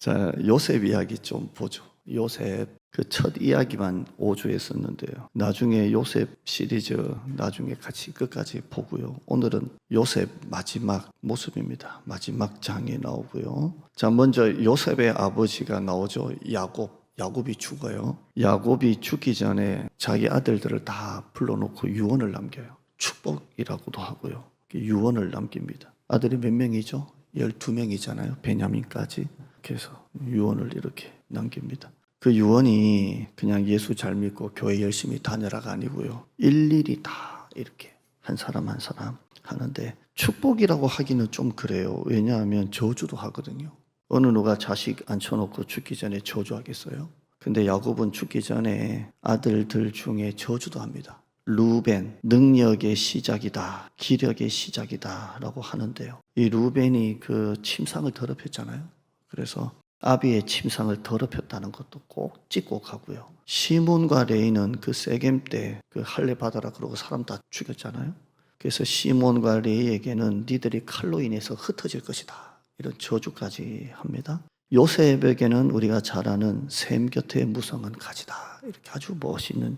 자, 요셉 이야기 좀 보죠. 요셉 그 첫 이야기만 5주에 썼는데요. 나중에 요셉 시리즈 나중에 같이 끝까지 보고요. 오늘은 요셉 마지막 모습입니다. 마지막 장에 나오고요. 자, 먼저 요셉의 아버지가 나오죠. 야곱. 야곱이 죽어요. 야곱이 죽기 전에 자기 아들들을 다 불러놓고 유언을 남겨요. 축복이라고도 하고요. 유언을 남깁니다. 아들이 몇 명이죠? 12명이잖아요. 베냐민까지. 그래서 유언을 이렇게 남깁니다. 그 유언이 그냥 예수 잘 믿고 교회 열심히 다녀라가 아니고요. 일일이 다 이렇게 한 사람 한 사람 하는데 축복이라고 하기는 좀 그래요. 왜냐하면 저주도 하거든요. 어느 누가 자식 앉혀놓고 죽기 전에 저주하겠어요? 근데 야곱은 죽기 전에 아들들 중에 저주도 합니다. 루벤 능력의 시작이다 기력의 시작이다 라고 하는데요 이 루벤이 그 침상을 더럽혔잖아요 그래서 아비의 침상을 더럽혔다는 것도 꼭 찍고 가고요. 시몬과 레이는 그 세겜 때 그 할례 받아라 그러고 사람 다 죽였잖아요. 그래서 시몬과 레이에게는 니들이 칼로 인해서 흩어질 것이다. 이런 저주까지 합니다. 요셉에게는 우리가 잘 아는 샘 곁에 무성한 가지다. 이렇게 아주 멋있는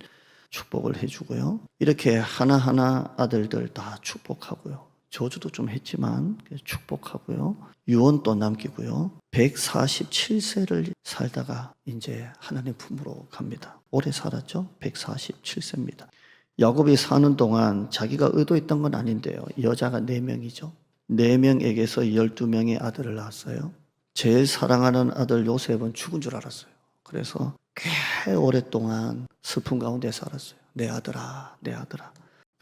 축복을 해주고요. 이렇게 하나하나 아들들 다 축복하고요. 저주도 좀 했지만 축복하고요. 유언도 남기고요. 147세를 살다가 이제 하나님 품으로 갑니다. 오래 살았죠? 147세입니다. 야곱이 사는 동안 자기가 의도했던 건 아닌데요. 여자가 4명이죠. 4명에게서 12명의 아들을 낳았어요. 제일 사랑하는 아들 요셉은 죽은 줄 알았어요. 그래서 꽤 오랫동안 슬픔 가운데 살았어요. 내 아들아, 내 아들아.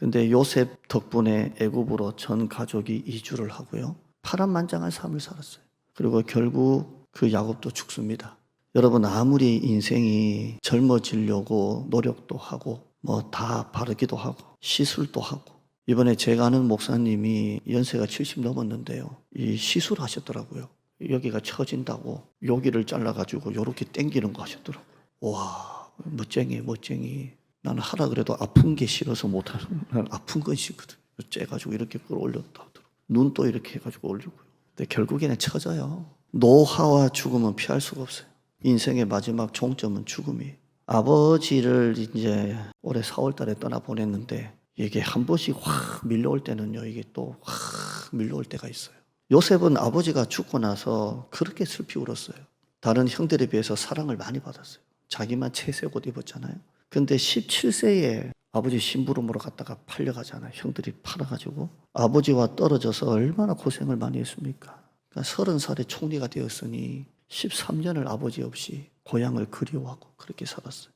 근데 요셉 덕분에 애굽으로 전 가족이 이주를 하고요. 파란만장한 삶을 살았어요. 그리고 결국 그 야곱도 죽습니다. 여러분 아무리 인생이 젊어지려고 노력도 하고 뭐 다 바르기도 하고 시술도 하고 이번에 제가 아는 목사님이 연세가 70 넘었는데요. 이 시술하셨더라고요. 여기가 처진다고 여기를 잘라가지고 요렇게 땡기는 거 하셨더라고요. 와, 멋쟁이, 멋쟁이. 나는 하라 그래도 아픈 게 싫어서 못하는, 난 아픈 건 싫거든. 째가지고 이렇게 끌어올렸다. 눈도 이렇게 해가지고 올리고요. 근데 결국에는 처져요. 노화와 죽음은 피할 수가 없어요. 인생의 마지막 종점은 죽음이에요. 아버지를 이제 올해 4월 달에 떠나 보냈는데 이게 한 번씩 확 밀려올 때는요, 이게 또 확 밀려올 때가 있어요. 요셉은 아버지가 죽고 나서 그렇게 슬피 울었어요. 다른 형들에 비해서 사랑을 많이 받았어요. 자기만 채색 옷 입었잖아요. 근데 17세에 아버지 심부름으로 갔다가 팔려가잖아요. 형들이 팔아가지고. 아버지와 떨어져서 얼마나 고생을 많이 했습니까? 그러니까 30살에 총리가 되었으니 13년을 아버지 없이 고향을 그리워하고 그렇게 살았어요.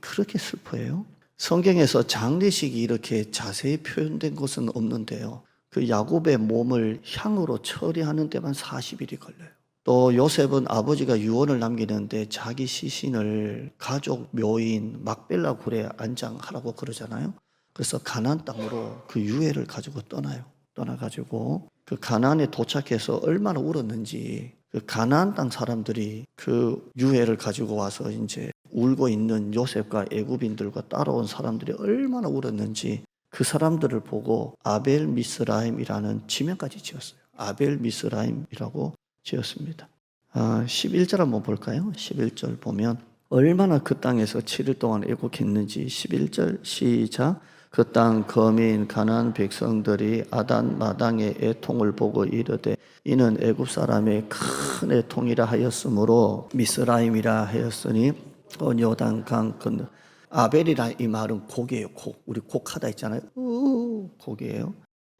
그렇게 슬퍼해요. 성경에서 장례식이 이렇게 자세히 표현된 것은 없는데요. 그 야곱의 몸을 향으로 처리하는 데만 40일이 걸려요. 또 요셉은 아버지가 유언을 남기는데 자기 시신을 가족 묘인 막벨라 굴에 안장하라고 그러잖아요. 그래서 가나안 땅으로 그 유해를 가지고 떠나요. 떠나가지고 그 가나안에 도착해서 얼마나 울었는지 그 가나안 땅 사람들이 그 유해를 가지고 와서 이제 울고 있는 요셉과 애굽인들과 따라온 사람들이 얼마나 울었는지 그 사람들을 보고 아벨 미스라임이라는 지명까지 지었어요. 아벨 미스라임이라고 지었습니다. 아, 11절 한번 볼까요? 11절 보면 얼마나 그 땅에서 7일 동안 애곡했는지 11절 시작 그 땅 거민 가난 백성들이 아단 마당의 애통을 보고 이르되 이는 애굽 사람의 큰 애통이라 하였으므로 미스라임이라 하였으니 요단 강 건너 아벨이라 이 말은 곡이에요. 곡. 우리 곡하다 있잖아요. 우 곡이에요.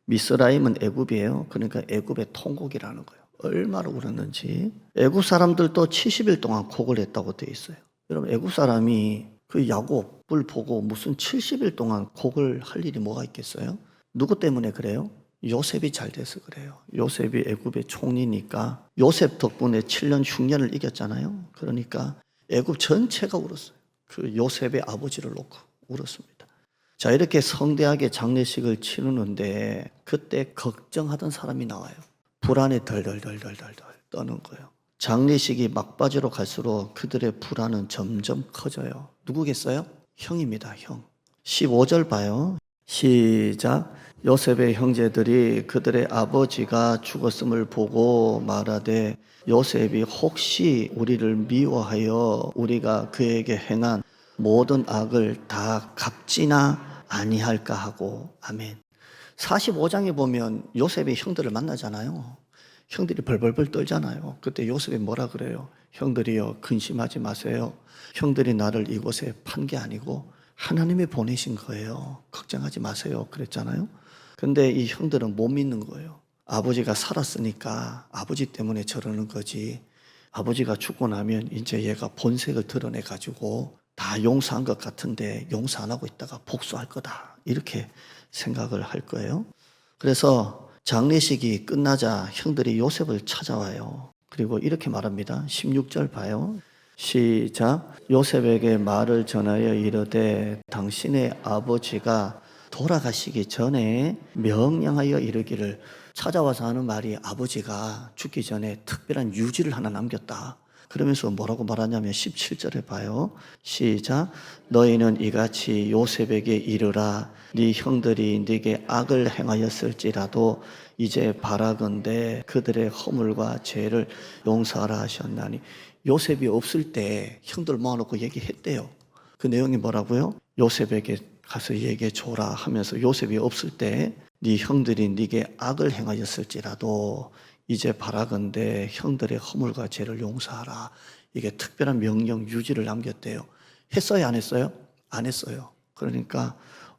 미스라임은 애굽이에요. 그러니까 애굽의 통곡이라는 거예요. 얼마나 울었는지. 애굽 사람들도 70일 동안 곡을 했다고 돼 있어요. 여러분 애굽 사람이 그 야곱을 보고 무슨 70일 동안 곡을 할 일이 뭐가 있겠어요? 누구 때문에 그래요? 요셉이 잘 돼서 그래요. 요셉이 애굽의 총리니까 요셉 덕분에 7년 흉년을 이겼잖아요. 그러니까 애굽 전체가 울었어요. 그 요셉의 아버지를 놓고 울었습니다. 자, 이렇게 성대하게 장례식을 치르는데 그때 걱정하던 사람이 나와요. 불안에 덜덜덜덜덜 떠는 거예요. 장례식이 막바지로 갈수록 그들의 불안은 점점 커져요. 누구겠어요? 형입니다, 형. 15절 봐요. 시작. 요셉의 형제들이 그들의 아버지가 죽었음을 보고 말하되 요셉이 혹시 우리를 미워하여 우리가 그에게 행한 모든 악을 다 갚지나 아니할까 하고 아멘. 45장에 보면 요셉이 형들을 만나잖아요. 형들이 벌벌벌 떨잖아요. 그때 요셉이 뭐라 그래요? 형들이여 근심하지 마세요. 형들이 나를 이곳에 판 게 아니고 하나님이 보내신 거예요. 걱정하지 마세요. 그랬잖아요. 근데 이 형들은 못 믿는 거예요. 아버지가 살았으니까 아버지 때문에 저러는 거지. 아버지가 죽고 나면 이제 얘가 본색을 드러내 가지고 다 용서한 것 같은데 용서 안 하고 있다가 복수할 거다. 이렇게 생각을 할 거예요. 그래서 장례식이 끝나자 형들이 요셉을 찾아와요. 그리고 이렇게 말합니다. 16절 봐요. 시작. 요셉에게 말을 전하여 이르되 당신의 아버지가 돌아가시기 전에 명령하여 이르기를 찾아와서 하는 말이 아버지가 죽기 전에 특별한 유지를 하나 남겼다. 그러면서 뭐라고 말하냐면 17절에 봐요. 시작. 너희는 이같이 요셉에게 이르라. 네 형들이 네게 악을 행하였을지라도 이제 바라건대 그들의 허물과 죄를 용서하라 하셨나니 요셉이 없을 때 형들 모아놓고 얘기했대요. 그 내용이 뭐라고요? 요셉에게 가서 얘기해 줘라 하면서 요셉이 없을 때 네 형들이 네게 악을 행하였을지라도 이제 바라건대 형들의 허물과 죄를 용서하라. 이게 특별한 명령 유지를 남겼대요. 했어요, 안 했어요? 안 했어요. 그러니까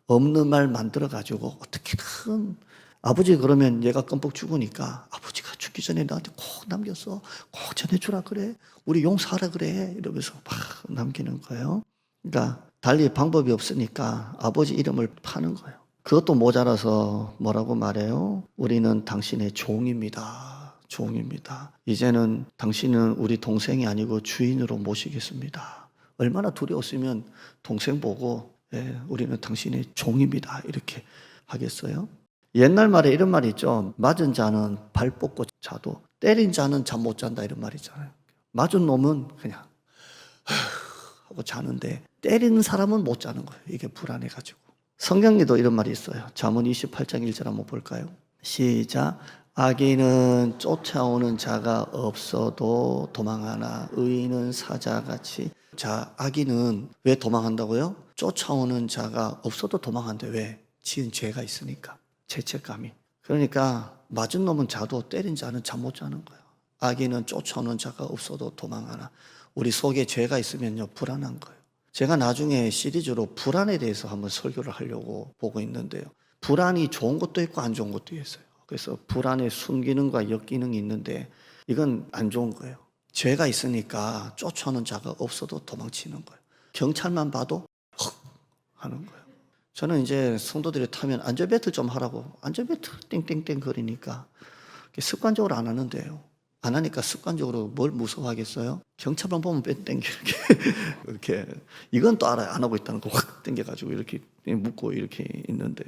없는 말 만들어 가지고 어떻게든 아버지 그러면 얘가 끔뻑 죽으니까 아버지가 죽기 전에 나한테 꼭 남겼어. 꼭 전해주라 그래. 우리 용서하라 그래. 이러면서 막 남기는 거예요. 그러니까 달리 방법이 없으니까 아버지 이름을 파는 거예요. 그것도 모자라서 뭐라고 말해요? 우리는 당신의 종입니다. 종입니다. 이제는 당신은 우리 동생이 아니고 주인으로 모시겠습니다. 얼마나 두려웠으면 동생 보고 예, 우리는 당신의 종입니다. 이렇게 하겠어요? 옛날 말에 이런 말이 있죠. 맞은 자는 발 뻗고 자도 때린 자는 잠 못 잔다 이런 말 있잖아요. 맞은 놈은 그냥 하고 자는데 때리는 사람은 못 자는 거예요. 이게 불안해 가지고. 성경에도 이런 말이 있어요. 잠언 28장 1절 한번 볼까요? 시작. 악인은 쫓아오는 자가 없어도 도망하나 의인은 사자같이. 자 악인은 왜 도망한다고요? 쫓아오는 자가 없어도 도망한대. 왜? 지은 죄가 있으니까. 죄책감이. 그러니까 맞은 놈은 자도 때린 자는 잠 못 자는 거예요 악인은 쫓아오는 자가 없어도 도망하나. 우리 속에 죄가 있으면요 불안한 거예요. 제가 나중에 시리즈로 불안에 대해서 한번 설교를 하려고 보고 있는데요. 불안이 좋은 것도 있고 안 좋은 것도 있어요 그래서 불안의 순기능과 역기능이 있는데 이건 안 좋은 거예요. 죄가 있으니까 쫓아오는 자가 없어도 도망치는 거예요. 경찰만 봐도 헉 하는 거예요. 저는 이제 성도들이 타면 안전벨트 좀 하라고 안전벨트 땡땡땡 거리니까 습관적으로 안 하는데요. 안 하니까 습관적으로 뭘 무서워하겠어요? 경찰만 보면 뺑 땡겨 이렇게 이렇게 이건 또 알아요. 안 하고 있다는 거 확 땡겨가지고 이렇게 묶고 이렇게 있는데요.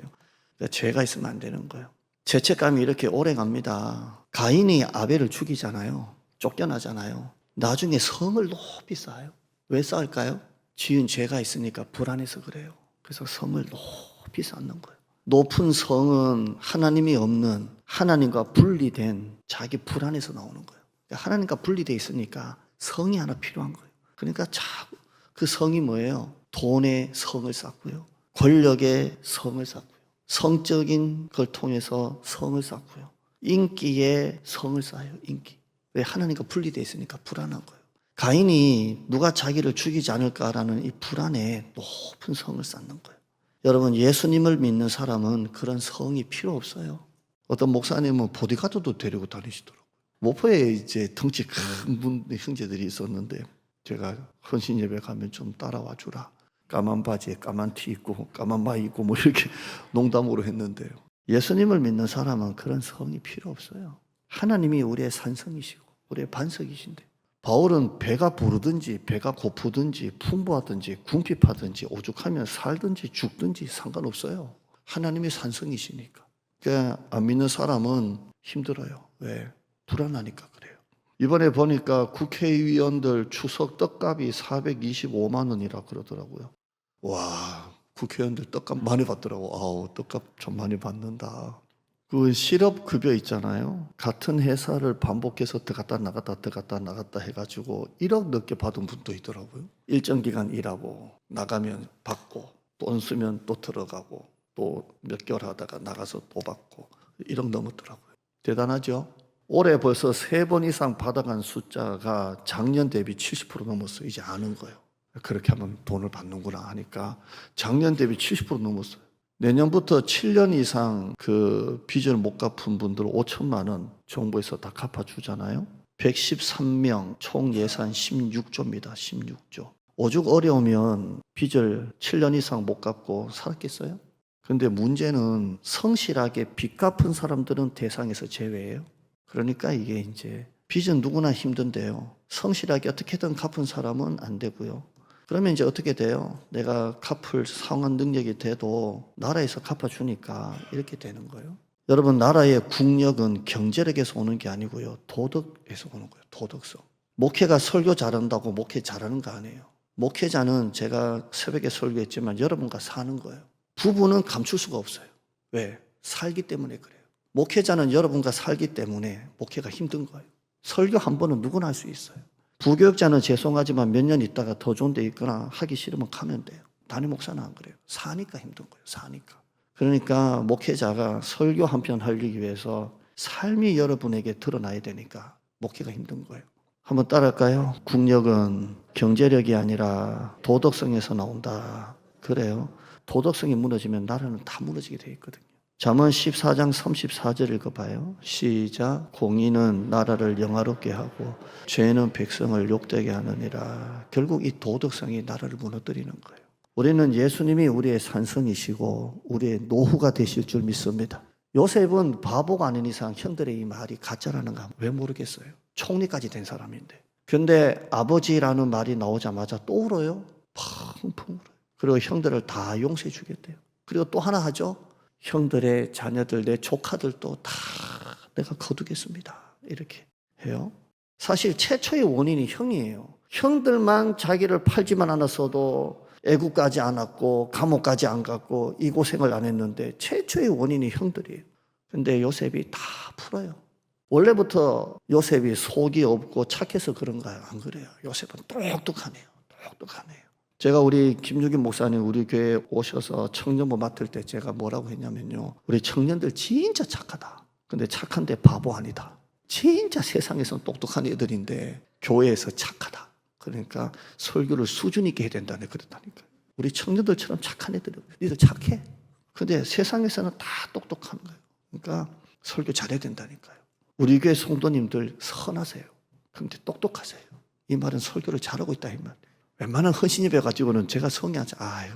그러니까 죄가 있으면 안 되는 거예요. 죄책감이 이렇게 오래 갑니다. 가인이 아벨을 죽이잖아요. 쫓겨나잖아요. 나중에 성을 높이 쌓아요. 왜 쌓을까요? 지은 죄가 있으니까 불안해서 그래요. 그래서 성을 높이 쌓는 거예요. 높은 성은 하나님이 없는 하나님과 분리된 자기 불안에서 나오는 거예요. 그러니까 하나님과 분리되어 있으니까 성이 하나 필요한 거예요. 그러니까 자꾸 그 성이 뭐예요? 돈의 성을 쌓고요. 권력의 성을 쌓고요. 성적인 걸 통해서 성을 쌓고요. 인기에 성을 쌓아요. 인기. 왜 하나님과 분리되어 있으니까 불안한 거예요. 가인이 누가 자기를 죽이지 않을까라는 이 불안에 높은 성을 쌓는 거예요. 여러분 예수님을 믿는 사람은 그런 성이 필요 없어요. 어떤 목사님은 보디가드도 데리고 다니시더라고요. 모포에 이제 덩치 큰 분, 형제들이 있었는데 제가 헌신 예배 가면 좀 따라와 주라. 까만 바지에 까만 티 입고 까만 마이 입고 뭐 이렇게 농담으로 했는데요. 예수님을 믿는 사람은 그런 성이 필요 없어요. 하나님이 우리의 산성이시고 우리의 반석이신데 바울은 배가 부르든지 배가 고프든지 풍부하든지 궁핍하든지 오죽하면 살든지 죽든지 상관없어요. 하나님의 산성이시니까. 그러니까 안 믿는 사람은 힘들어요. 왜? 불안하니까 그래요. 이번에 보니까 국회의원들 추석 떡값이 425만 원이라 그러더라고요. 와, 국회의원들 떡값 많이 받더라고. 아우 떡값 좀 많이 받는다. 그 실업 급여 있잖아요. 같은 회사를 반복해서 들어갔다 나갔다 들어갔다 나갔다 해가지고 1억 넘게 받은 분도 있더라고요. 일정 기간 일하고 나가면 받고 돈 쓰면 또 들어가고 또 몇 개월 하다가 나가서 또 받고 1억 넘었더라고요. 대단하죠? 올해 벌써 세 번 이상 받아간 숫자가 작년 대비 70% 넘었어요. 이제 아는 거예요. 그렇게 하면 돈을 받는구나 하니까 작년 대비 70% 넘었어요. 내년부터 7년 이상 그 빚을 못 갚은 분들 5천만 원 정부에서 다 갚아주잖아요. 113명 총 예산 16조입니다. 16조. 오죽 어려우면 빚을 7년 이상 못 갚고 살았겠어요? 근데 문제는 성실하게 빚 갚은 사람들은 대상에서 제외예요. 그러니까 이게 이제 빚은 누구나 힘든데요. 성실하게 어떻게든 갚은 사람은 안 되고요. 그러면 이제 어떻게 돼요? 내가 갚을 상환 능력이 돼도 나라에서 갚아주니까 이렇게 되는 거예요. 여러분, 나라의 국력은 경제력에서 오는 게 아니고요. 도덕에서 오는 거예요. 도덕성. 목회가 설교 잘한다고 목회 잘하는 거 아니에요. 목회자는 제가 새벽에 설교했지만 여러분과 사는 거예요. 부부는 감출 수가 없어요. 왜? 살기 때문에 그래요. 목회자는 여러분과 살기 때문에 목회가 힘든 거예요. 설교 한 번은 누구나 할 수 있어요. 부교육자는 죄송하지만 몇 년 있다가 더 좋은 데 있거나 하기 싫으면 가면 돼요. 담임 목사는 안 그래요. 사니까 힘든 거예요. 사니까. 그러니까 목회자가 설교 한 편 하기 위해서 삶이 여러분에게 드러나야 되니까 목회가 힘든 거예요. 한번 따라할까요? 국력은 경제력이 아니라 도덕성에서 나온다. 그래요. 도덕성이 무너지면 나라는 다 무너지게 돼 있거든요. 잠언 14장 34절 읽어봐요. 시작. 공의는 나라를 영화롭게 하고 죄는 백성을 욕되게 하느니라. 결국 이 도덕성이 나라를 무너뜨리는 거예요. 우리는 예수님이 우리의 산성이시고 우리의 노후가 되실 줄 믿습니다. 요셉은 바보가 아닌 이상 형들의 이 말이 가짜라는 거왜 모르겠어요. 총리까지 된 사람인데. 근데 아버지라는 말이 나오자마자 또 울어요. 펑펑 울어요. 그리고 형들을 다 용서해 주겠대요. 그리고 또 하나 하죠. 형들의 자녀들, 내 조카들도 다 내가 거두겠습니다. 이렇게 해요. 사실 최초의 원인이 형이에요. 형들만 자기를 팔지만 않았어도 애국까지 않았고 감옥까지 안 갔고 이 고생을 안 했는데 최초의 원인이 형들이에요. 근데 요셉이 다 풀어요. 원래부터 요셉이 속이 없고 착해서 그런가요? 안 그래요. 요셉은 똑똑하네요. 똑똑하네요. 제가 우리 김유긴 목사님 우리 교회 오셔서 청년부 맡을 때 제가 뭐라고 했냐면요. 우리 청년들 진짜 착하다. 근데 착한데 바보 아니다. 진짜 세상에선 똑똑한 애들인데 교회에서 착하다. 그러니까 설교를 수준 있게 해야 된다네 그랬다니까. 우리 청년들처럼 착한 애들이 니들 착해. 근데 세상에서는 다 똑똑한 거예요. 그러니까 설교 잘해야 된다니까요. 우리 교회 성도님들 선하세요. 근데 똑똑하세요. 이 말은 설교를 잘하고 있다 이 말. 웬만한 헌신이 배가지고는 제가 성이 하지 아유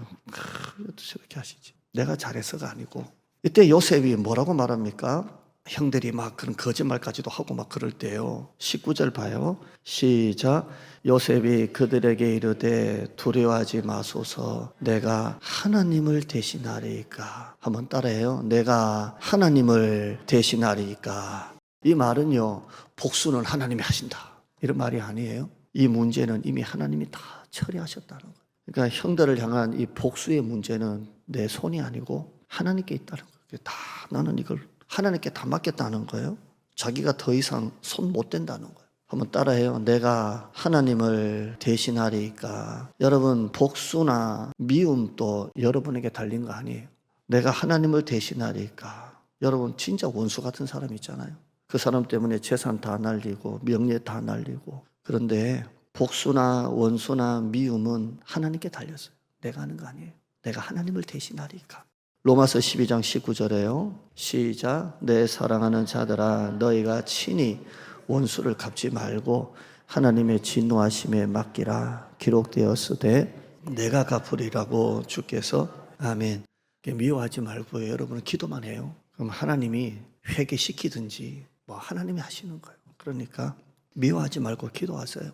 저렇게 하시지. 내가 잘해서가 아니고 이때 요셉이 뭐라고 말합니까? 형들이 막 그런 거짓말까지도 하고 막 그럴 때요. 19절 봐요. 시작. 요셉이 그들에게 이르되 두려워하지 마소서 내가 하나님을 대신하리까. 한번 따라해요. 내가 하나님을 대신하리까. 이 말은요. 복수는 하나님이 하신다. 이런 말이 아니에요. 이 문제는 이미 하나님이 다 처리하셨다는 거예요. 그러니까 형들을 향한 이 복수의 문제는 내 손이 아니고 하나님께 있다는 거예요. 다 나는 이걸 하나님께 다 맡겼다는 거예요. 자기가 더 이상 손 못 댄다는 거예요. 한번 따라해요. 내가 하나님을 대신하리까. 여러분, 복수나 미움도 여러분에게 달린 거 아니에요. 내가 하나님을 대신하리까. 여러분, 진짜 원수 같은 사람 있잖아요. 그 사람 때문에 재산 다 날리고, 명예 다 날리고. 그런데 복수나 원수나 미움은 하나님께 달렸어요. 내가 하는 거 아니에요. 내가 하나님을 대신하리까. 로마서 12장 19절에요. 시작. 내 사랑하는 자들아 너희가 친히 원수를 갚지 말고 하나님의 진노하심에 맡기라 기록되었으되 내가 갚으리라고 주께서 아멘. 미워하지 말고 여러분은 기도만 해요. 그럼 하나님이 회개시키든지 뭐 하나님이 하시는 거예요. 그러니까 미워하지 말고 기도하세요.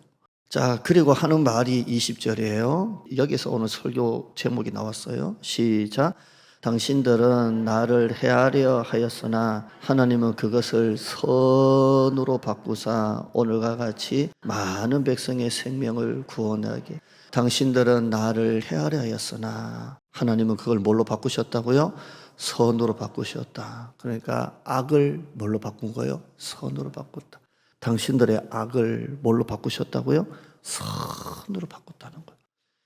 자, 그리고 하는 말이 20절이에요. 여기서 오늘 설교 제목이 나왔어요. 시작. 당신들은 나를 헤아려 하였으나 하나님은 그것을 선으로 바꾸사 오늘과 같이 많은 백성의 생명을 구원하게 당신들은 나를 헤아려 하였으나 하나님은 그걸 뭘로 바꾸셨다고요? 선으로 바꾸셨다. 그러니까 악을 뭘로 바꾼 거예요? 선으로 바꿨다. 당신들의 악을 뭘로 바꾸셨다고요? 선으로 바꿨다는 거예요.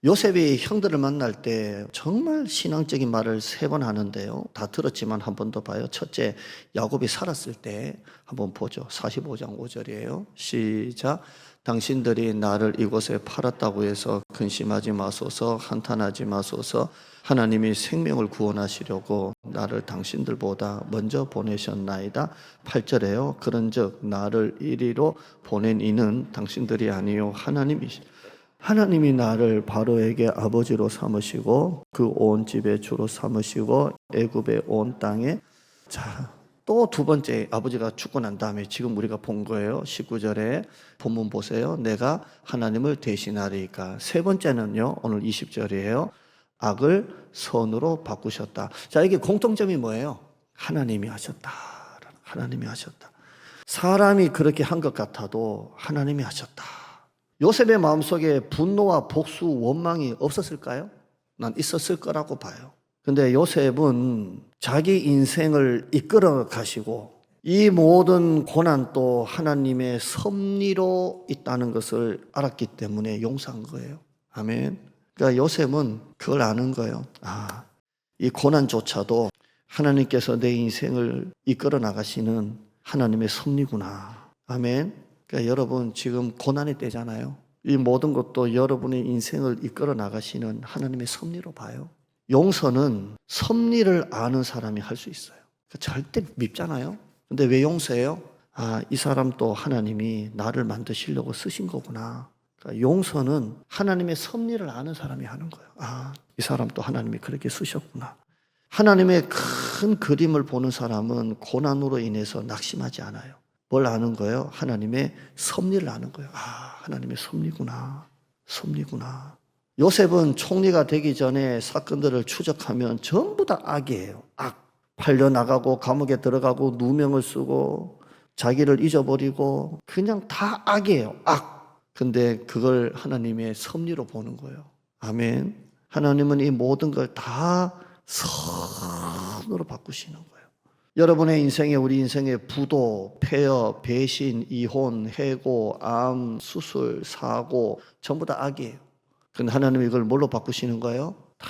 요셉이 형들을 만날 때 정말 신앙적인 말을 세 번 하는데요. 다 들었지만 한 번 더 봐요. 첫째, 야곱이 살았을 때 한번 보죠. 45장 5절이에요. 시작. 당신들이 나를 이곳에 팔았다고 해서 근심하지 마소서, 한탄하지 마소서. 하나님이 생명을 구원하시려고 나를 당신들보다 먼저 보내셨나이다. 8절에요. 그런 즉 나를 이리로 보낸 이는 당신들이 아니요 하나님이시. 하나님이 나를 바로에게 아버지로 삼으시고 그 온 집의 주로 삼으시고 애굽의 온 땅에 자. 또 두 번째 아버지가 죽고 난 다음에 지금 우리가 본 거예요. 19절에 본문 보세요. 내가 하나님을 대신하리까. 세 번째는요. 오늘 20절이에요. 악을 선으로 바꾸셨다. 자, 이게 공통점이 뭐예요? 하나님이 하셨다. 하나님이 하셨다. 사람이 그렇게 한 것 같아도 하나님이 하셨다. 요셉의 마음속에 분노와 복수, 원망이 없었을까요? 난 있었을 거라고 봐요. 근데 요셉은 자기 인생을 이끌어 가시고 이 모든 고난도 하나님의 섭리로 있다는 것을 알았기 때문에 용서한 거예요. 아멘. 그러니까 요셉은 그걸 아는 거예요. 아, 이 고난조차도 하나님께서 내 인생을 이끌어 나가시는 하나님의 섭리구나. 아멘. 그러니까 여러분 지금 고난의 때잖아요. 이 모든 것도 여러분의 인생을 이끌어 나가시는 하나님의 섭리로 봐요. 용서는 섭리를 아는 사람이 할 수 있어요. 그러니까 절대 밉잖아요. 근데 왜 용서해요? 아, 이 사람 또 하나님이 나를 만드시려고 쓰신 거구나. 그러니까 용서는 하나님의 섭리를 아는 사람이 하는 거예요. 아, 이 사람 또 하나님이 그렇게 쓰셨구나. 하나님의 큰 그림을 보는 사람은 고난으로 인해서 낙심하지 않아요. 뭘 아는 거예요? 하나님의 섭리를 아는 거예요. 아, 하나님의 섭리구나. 섭리구나. 요셉은 총리가 되기 전에 사건들을 추적하면 전부 다 악이에요. 악. 팔려 나가고 감옥에 들어가고 누명을 쓰고 자기를 잊어버리고 그냥 다 악이에요. 악. 근데 그걸 하나님의 섭리로 보는 거예요. 아멘. 하나님은 이 모든 걸 다 선으로 바꾸시는 거예요. 여러분의 인생에 우리 인생의 부도, 폐업, 배신, 이혼, 해고, 암, 수술, 사고 전부 다 악이에요. 근데 하나님이 이걸 뭘로 바꾸시는 거예요? 다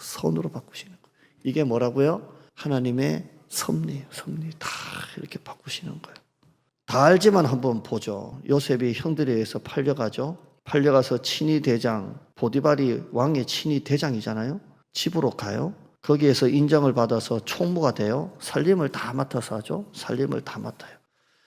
선으로 바꾸시는 거예요. 이게 뭐라고요? 하나님의 섭리예요. 섭리 다 이렇게 바꾸시는 거예요. 다 알지만 한번 보죠. 요셉이 형들에 의해서 팔려가죠. 팔려가서 친위 대장, 보디발이 왕의 친위 대장이잖아요. 집으로 가요. 거기에서 인정을 받아서 총무가 돼요. 살림을 다 맡아서 하죠. 살림을 다 맡아요.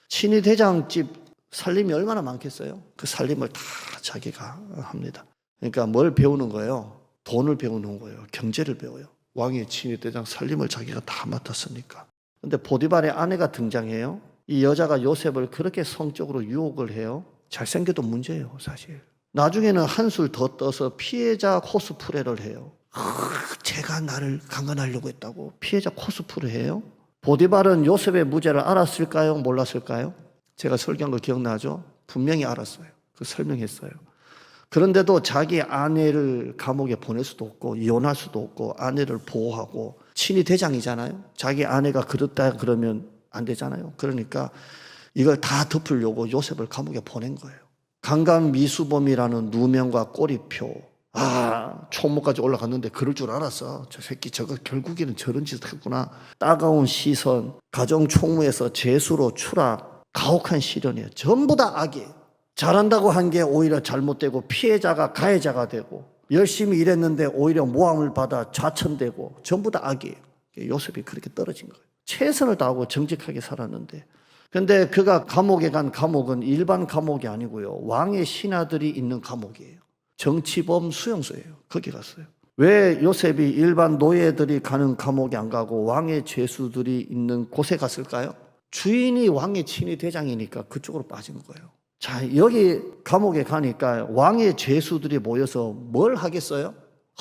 친위 대장 집 살림이 얼마나 많겠어요? 그 살림을 다 자기가 합니다. 그러니까 뭘 배우는 거예요? 돈을 배우는 거예요. 경제를 배워요. 왕의 친위 대장 살림을 자기가 다 맡았으니까. 근데 보디발의 아내가 등장해요. 이 여자가 요셉을 그렇게 성적으로 유혹을 해요. 잘생겨도 문제예요, 사실. 나중에는 한술 더 떠서 피해자 코스프레를 해요. 아, 제가 나를 강간하려고 했다고 피해자 코스프레 해요. 보디발은 요셉의 무죄를 알았을까요? 몰랐을까요? 제가 설교한 거 기억나죠? 분명히 알았어요. 그 설명했어요. 그런데도 자기 아내를 감옥에 보낼 수도 없고 이혼할 수도 없고 아내를 보호하고 친위 대장이잖아요. 자기 아내가 그렇다 그러면 안 되잖아요. 그러니까 이걸 다 덮으려고 요셉을 감옥에 보낸 거예요. 강간 미수범이라는 누명과 꼬리표. 아, 총무까지 올라갔는데 그럴 줄 알았어. 저 새끼 저거 결국에는 저런 짓을 했구나. 따가운 시선, 가정 총무에서 재수로 추락, 가혹한 시련이에요. 전부 다 악이에요. 잘한다고 한 게 오히려 잘못되고 피해자가 가해자가 되고 열심히 일했는데 오히려 모함을 받아 좌천되고 전부 다 악이에요. 요셉이 그렇게 떨어진 거예요. 최선을 다하고 정직하게 살았는데 근데 그가 감옥에 간 감옥은 일반 감옥이 아니고요. 왕의 신하들이 있는 감옥이에요. 정치범 수용소예요. 거기 갔어요. 왜 요셉이 일반 노예들이 가는 감옥에 안 가고 왕의 죄수들이 있는 곳에 갔을까요? 주인이 왕의 친위 대장이니까 그쪽으로 빠진 거예요. 자, 여기 감옥에 가니까 왕의 죄수들이 모여서 뭘 하겠어요?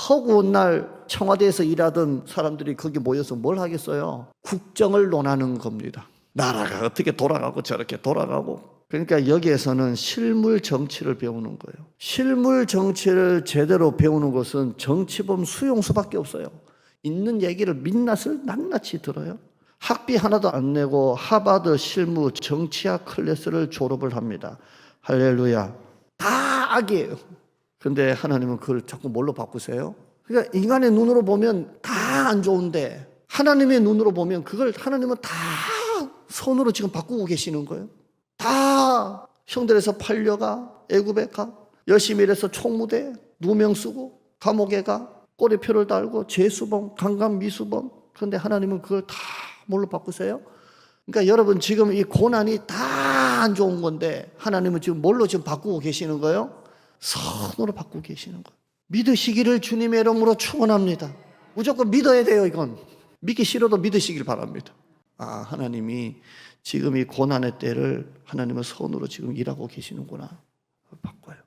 허구한 날 청와대에서 일하던 사람들이 거기 모여서 뭘 하겠어요? 국정을 논하는 겁니다. 나라가 어떻게 돌아가고 저렇게 돌아가고 그러니까 여기에서는 실물 정치를 배우는 거예요. 실물 정치를 제대로 배우는 것은 정치범 수용소밖에 없어요. 있는 얘기를 민낯을 낱낱이 들어요. 학비 하나도 안 내고 하버드 실무 정치학 클래스를 졸업을 합니다. 할렐루야. 다 악이에요. 근데 하나님은 그걸 자꾸 뭘로 바꾸세요? 그러니까 인간의 눈으로 보면 다 안 좋은데 하나님의 눈으로 보면 그걸 하나님은 다 선으로 지금 바꾸고 계시는 거예요. 다 형들에서 팔려가 애굽에 가 열심히 일해서 총무대 누명 쓰고 감옥에 가 꼬리표를 달고 재수범 강간 미수범 그런데 하나님은 그걸 다 뭘로 바꾸세요? 그러니까 여러분 지금 이 고난이 다 안 좋은 건데 하나님은 지금 뭘로 지금 바꾸고 계시는 거예요? 선으로 바꾸고 계시는 거예요. 믿으시기를 주님의 이름으로 축원합니다. 무조건 믿어야 돼요, 이건. 믿기 싫어도 믿으시길 바랍니다. 아, 하나님이 지금 이 고난의 때를 하나님은 선으로 지금 일하고 계시는구나. 바꿔요.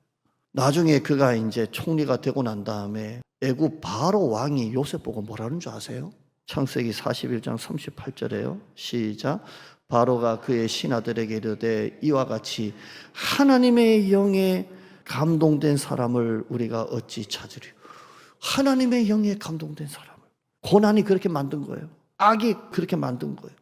나중에 그가 이제 총리가 되고 난 다음에 애굽 바로 왕이 요셉 보고 뭐라는 줄 아세요? 창세기 41장 38절에요. 시작. 바로가 그의 신하들에게 이르되 이와 같이 하나님의 영에 감동된 사람을 우리가 어찌 찾으리요? 하나님의 영에 감동된 사람을 고난이 그렇게 만든 거예요. 악이 그렇게 만든 거예요.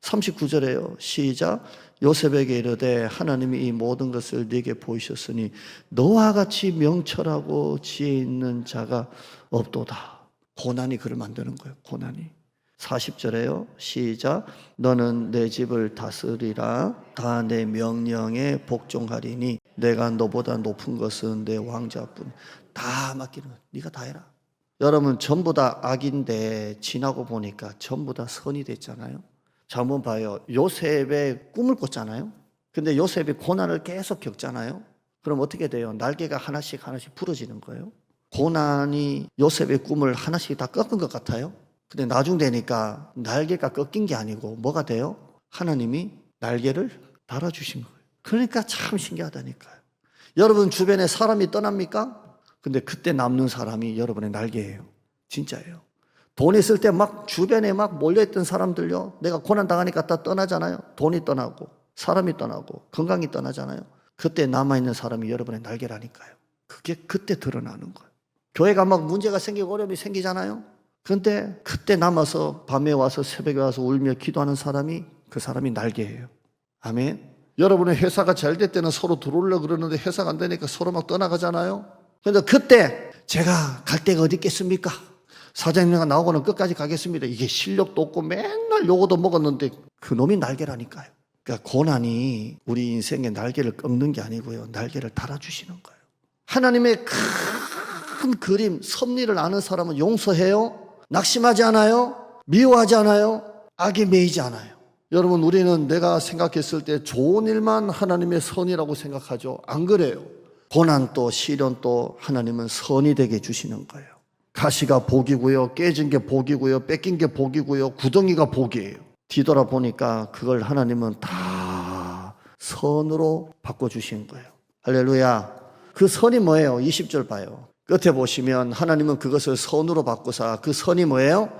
39절에요. 시작. 요셉에게 이르되 하나님이 이 모든 것을 네게 보이셨으니 너와 같이 명철하고 지혜 있는 자가 없도다. 고난이 그를 만드는 거예요. 고난이. 40절에요. 시작. 너는 내 집을 다스리라. 다 내 명령에 복종하리니 내가 너보다 높은 것은 내 왕자뿐. 다 맡기는 거야. 네가 다 해라. 여러분 전부 다 악인데 지나고 보니까 전부 다 선이 됐잖아요. 자 한번 봐요. 요셉의 꿈을 꿨잖아요. 근데 요셉이 고난을 계속 겪잖아요. 그럼 어떻게 돼요? 날개가 하나씩 하나씩 부러지는 거예요. 고난이 요셉의 꿈을 하나씩 다 꺾은 것 같아요. 근데 나중 되니까 날개가 꺾인 게 아니고 뭐가 돼요? 하나님이 날개를 달아주신 거예요. 그러니까 참 신기하다니까요. 여러분 주변에 사람이 떠납니까? 근데 그때 남는 사람이 여러분의 날개예요. 진짜예요. 돈 있을 때 막 주변에 막 몰려있던 사람들요. 내가 고난 당하니까 다 떠나잖아요. 돈이 떠나고 사람이 떠나고 건강이 떠나잖아요. 그때 남아있는 사람이 여러분의 날개라니까요. 그게 그때 드러나는 거예요. 교회가 막 문제가 생기고 어려움이 생기잖아요. 근데 그때 남아서 밤에 와서 새벽에 와서 울며 기도하는 사람이 그 사람이 날개예요. 아멘. 여러분의 회사가 잘 될 때는 서로 들어오려 그러는데 회사가 안 되니까 서로 막 떠나가잖아요. 근데 그때 제가 갈 데가 어디 있겠습니까? 사장님과 나오고는 끝까지 가겠습니다. 이게 실력도 없고 맨날 요거도 먹었는데 그 놈이 날개라니까요. 그러니까 고난이 우리 인생의 날개를 꺾는 게 아니고요. 날개를 달아주시는 거예요. 하나님의 큰 그림, 섭리를 아는 사람은 용서해요. 낙심하지 않아요. 미워하지 않아요. 악에 매이지 않아요. 여러분, 우리는 내가 생각했을 때 좋은 일만 하나님의 선이라고 생각하죠. 안 그래요. 고난 또 시련 또 하나님은 선이 되게 주시는 거예요. 가시가 복이고요. 깨진 게 복이고요. 뺏긴 게 복이고요. 구덩이가 복이에요. 뒤돌아 보니까 그걸 하나님은 다 선으로 바꿔주신 거예요. 할렐루야. 그 선이 뭐예요? 20절 봐요. 끝에 보시면 하나님은 그것을 선으로 바꾸사 그 선이 뭐예요?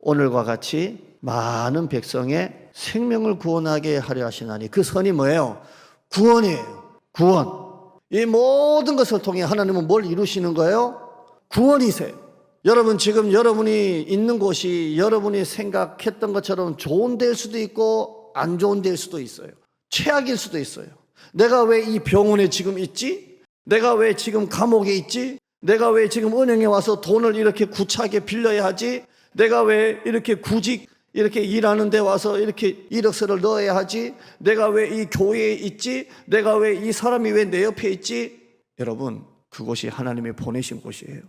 오늘과 같이 많은 백성의 생명을 구원하게 하려 하시나니 그 선이 뭐예요? 구원이에요. 구원. 이 모든 것을 통해 하나님은 뭘 이루시는 거예요? 구원이세요. 여러분 지금 여러분이 있는 곳이 여러분이 생각했던 것처럼 좋은 데일 수도 있고 안 좋은 데일 수도 있어요. 최악일 수도 있어요. 내가 왜 이 병원에 지금 있지? 내가 왜 지금 감옥에 있지? 내가 왜 지금 은행에 와서 돈을 이렇게 구차하게 빌려야 하지? 내가 왜 이렇게 구직 이렇게 일하는 데 와서 이렇게 이력서를 넣어야 하지? 내가 왜 이 교회에 있지? 내가 왜 이 사람이 왜 내 옆에 있지? 여러분, 그곳이 하나님이 보내신 곳이에요.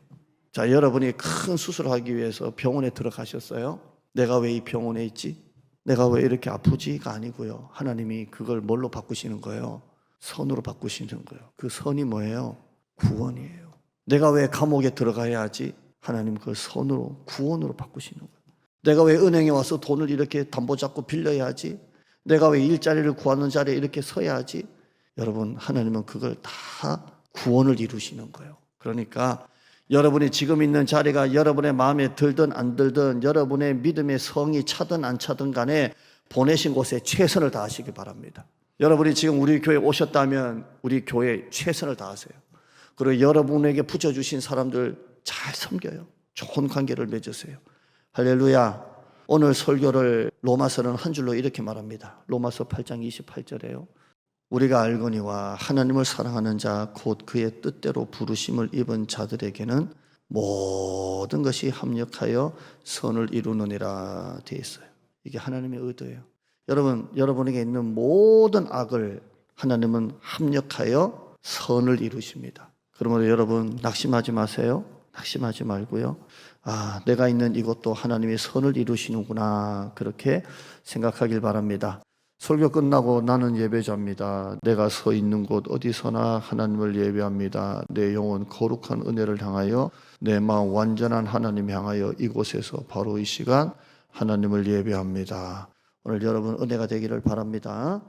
자, 여러분이 큰 수술하기 위해서 병원에 들어가셨어요. 내가 왜 이 병원에 있지? 내가 왜 이렇게 아프지가 아니고요. 하나님이 그걸 뭘로 바꾸시는 거예요? 선으로 바꾸시는 거예요. 그 선이 뭐예요? 구원이에요. 내가 왜 감옥에 들어가야 하지? 하나님 그 선으로 구원으로 바꾸시는 거예요. 내가 왜 은행에 와서 돈을 이렇게 담보 잡고 빌려야 하지? 내가 왜 일자리를 구하는 자리에 이렇게 서야 하지? 여러분, 하나님은 그걸 다 구원을 이루시는 거예요. 그러니까 여러분이 지금 있는 자리가 여러분의 마음에 들든 안 들든 여러분의 믿음의 성이 차든 안 차든 간에 보내신 곳에 최선을 다하시기 바랍니다. 여러분이 지금 우리 교회 오셨다면 우리 교회 최선을 다하세요. 그리고 여러분에게 붙여주신 사람들 잘 섬겨요. 좋은 관계를 맺으세요. 할렐루야. 오늘 설교를 로마서는 한 줄로 이렇게 말합니다. 로마서 8장 28절에요. 우리가 알거니와 하나님을 사랑하는 자 곧 그의 뜻대로 부르심을 입은 자들에게는 모든 것이 합력하여 선을 이루느니라 되어 있어요. 이게 하나님의 의도예요. 여러분, 여러분에게 있는 모든 악을 하나님은 합력하여 선을 이루십니다. 그러므로 여러분 낙심하지 마세요. 낙심하지 말고요. 아, 내가 있는 이곳도 하나님의 선을 이루시는구나. 그렇게 생각하길 바랍니다. 설교 끝나고 나는 예배자입니다. 내가 서 있는 곳 어디서나 하나님을 예배합니다. 내 영혼 거룩한 은혜를 향하여 내 마음 완전한 하나님 향하여 이곳에서 바로 이 시간 하나님을 예배합니다. 오늘 여러분 은혜가 되기를 바랍니다.